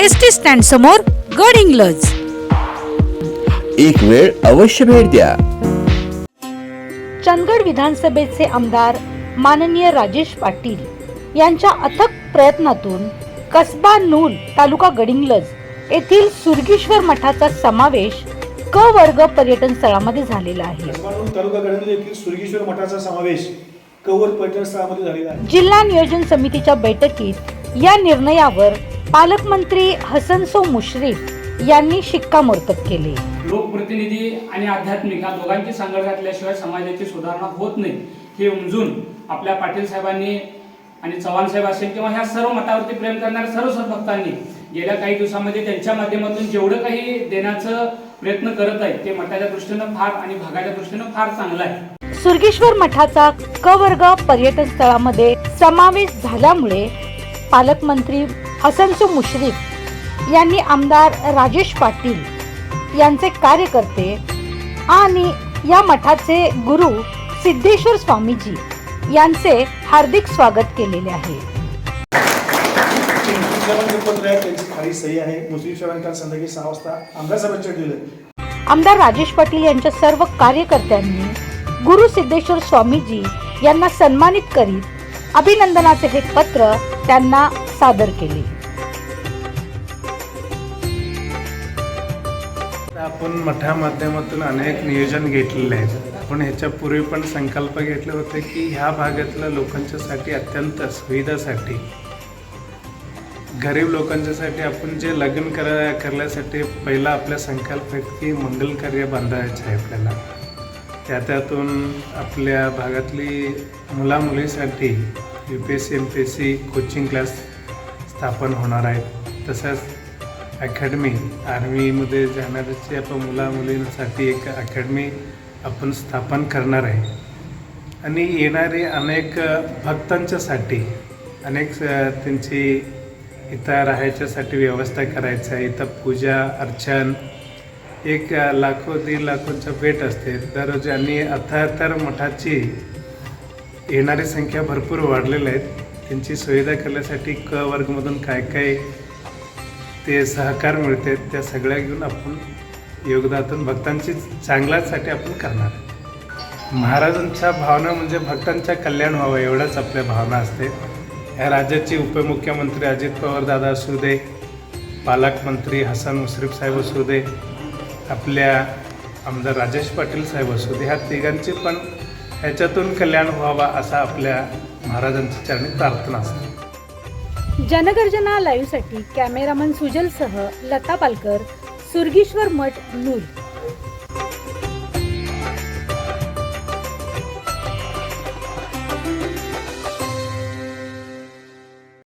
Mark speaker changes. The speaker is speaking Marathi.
Speaker 1: एस टी स्टँड समोर गड इंग्लज.
Speaker 2: एक वेळ अवश्य भेट द्या.
Speaker 1: चंदगड विधानसभेचे आमदार माननीय राजेश पाटील यांच्या अथक प्रयत्नातून कसबा नूल तालुका गडिंग्लज येथील सुरगीश्वर मठाचा समावेश क वर्ग पर्यटन स्थळामध्ये झालेला आहे.
Speaker 3: म्हणून तालुका गडहिंग्लज येथील सुरगेश्वर मठाचा समावेश कवर पर्यटन स्थळामध्ये झालेला आहे.
Speaker 1: जिल्हा नियोजन समितीच्या बैठकीत या निर्णयावर पालकमंत्री हसनसो मुश्रीफ यांनी शिक्कामोर्तब केले.
Speaker 4: लोकप्रतिनिधी आणि आध्यात्मिक या दोघांची सांगड घातल्याशिवाय समाजाची सुधारणा होत नाही हे उमजून आपल्या पाटील साहेबांनी आणि चव्हाण साहेब असेल किंवा ह्या सर्व मतावरती प्रेम करणाऱ्या सर्व सद्भक्तांनी गेल्या काही दिवसामध्ये त्यांच्या माध्यमातून जेवढं काही देण्याचं प्रयत्न करत आहेत ते मठाच्या दृष्टीनं फार आणि भागाच्या दृष्टीनं फार चांगलं आहे.
Speaker 1: सुरगेश्वर मठाचा क वर्ग पर्यटन स्थळामध्ये समावेश झाल्यामुळे पालकमंत्री हसनसो मुश्रीफ यांनी आमदार राजेश पाटील यांचे कार्यकर्ते आणि या मठाचे गुरु सिद्धेश्वर स्वामीजी यांचे हार्दिक स्वागत केलेले आहे.
Speaker 3: आमदार
Speaker 1: राजेश पाटील यांच्या सर्व कार्यकर्त्यांनी गुरु सिद्धेश्वर स्वामीजी यांना सन्मानित करीत अभिनंदनाचे हे पत्र त्यांना सादर केली.
Speaker 5: आपण मठा माध्यमातून अनेक नियोजन घेतलेले आहेत. आपण ह्याच्यापूर्वी पण संकल्प घेतले होते की ह्या भागातल्या लोकांच्यासाठी अत्यंत सुविधासाठी गरीब लोकांच्यासाठी आपण जे लग्न करा करण्यासाठी पहिला आपला संकल्प आहे की मंगल कार्य बांधायचं आहे आपल्याला. त्या त्यातून आपल्या भागातली मुलामुलीसाठी U P S C M P S C coaching class स्थापन होणार आहेत. तसंच अकॅडमी आर्मीमध्ये जाणाऱ्याची आपण मुलामुलींसाठी एक अकॅडमी आपण स्थापन करणार आहे. आणि येणारे अनेक भक्तांच्यासाठी अनेक त्यांची इथं राहायच्यासाठी व्यवस्था करायचं आहे. इथं पूजा अर्चन एक लाखो दीड लाखोंचं भेट असते. दररोज आणि आता तर मठाची येणारी संख्या भरपूर वाढलेल्या आहेत त्यांची सुविधा करण्यासाठी क वर्गमधून काय काय ते सहकार मिळते त्या सगळ्या घेऊन आपण योगदातून भक्तांची चांगल्यासाठी आपण करणार. महाराजांच्या भावना म्हणजे भक्तांच्या कल्याण व्हावं एवढंच आपल्या भावना असते. या राज्याचे उपमुख्यमंत्री अजित पवार दादा असू दे पालकमंत्री हसन मुश्रीफ साहेब असू दे आपल्या आमदार राजेश पाटील साहेब असू दे ह्या तिघांची पण ह्याच्यातून कल्याण व्हावा असा आपल्या महाराजांच्या चरणी प्रार्थना असते.
Speaker 1: जनगर्जना लाईव्हसाठी कॅमेरामन सुजलसह लता पालकर सुरगीश्वर मठ नूर.